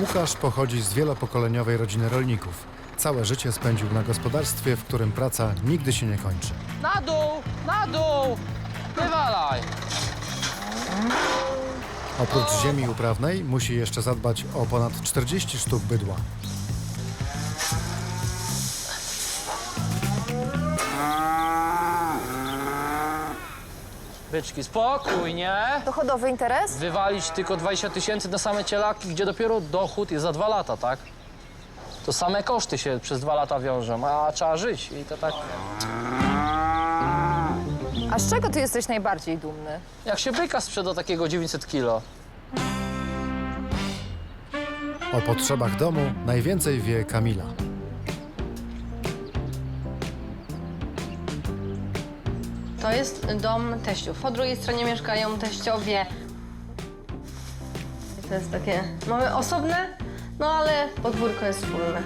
Łukasz pochodzi z wielopokoleniowej rodziny rolników. Całe życie spędził na gospodarstwie, w którym praca nigdy się nie kończy. Na dół, na dół! Wywalaj! Oprócz ziemi uprawnej musi jeszcze zadbać o ponad 40 sztuk bydła. Byczki, spokój, nie? Dochodowy interes? Wywalić tylko 20 tysięcy na same cielaki, gdzie dopiero dochód jest za dwa lata, tak? To same koszty się przez dwa lata wiążą, a trzeba żyć i to tak... A z czego ty jesteś najbardziej dumny? Jak się byka sprzeda takiego 900 kilo. O potrzebach domu najwięcej wie Kamila. To jest dom teściów. Po drugiej stronie mieszkają teściowie. I to jest takie... Mamy osobne, no ale podwórko jest wspólne.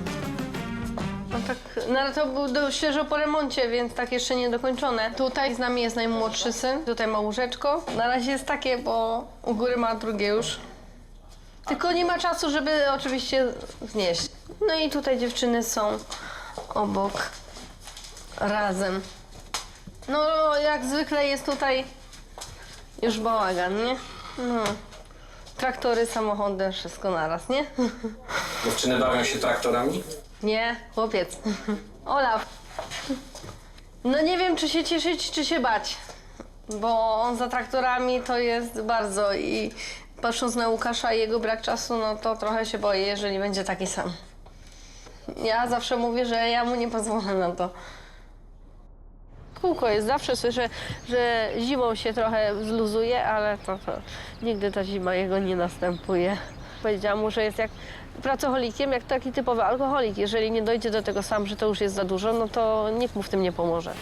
No tak, no to był świeżo po remoncie, więc tak jeszcze nie dokończone. Tutaj z nami jest najmłodszy syn, tutaj ma łóżeczko. Na razie jest takie, bo u góry ma drugie już. Tylko nie ma czasu, żeby oczywiście znieść. No i tutaj dziewczyny są obok, razem. No, jak zwykle jest tutaj już bałagan, nie? No. Traktory, samochody, wszystko naraz, nie? Dziewczyny bawią się traktorami? Nie, chłopiec. Olaf. No nie wiem, czy się cieszyć, czy się bać. Bo on za traktorami to jest bardzo i patrząc na Łukasza i jego brak czasu, no to trochę się boję, jeżeli będzie taki sam. Ja zawsze mówię, że ja mu nie pozwolę na to. Kółko jest, zawsze słyszę, że zimą się trochę zluzuje, ale to, to nigdy ta zima jego nie następuje. Powiedziałam mu, że jest jak pracocholikiem, jak taki typowy alkoholik. Jeżeli nie dojdzie do tego sam, że to już jest za dużo, no to nikt mu w tym nie pomoże.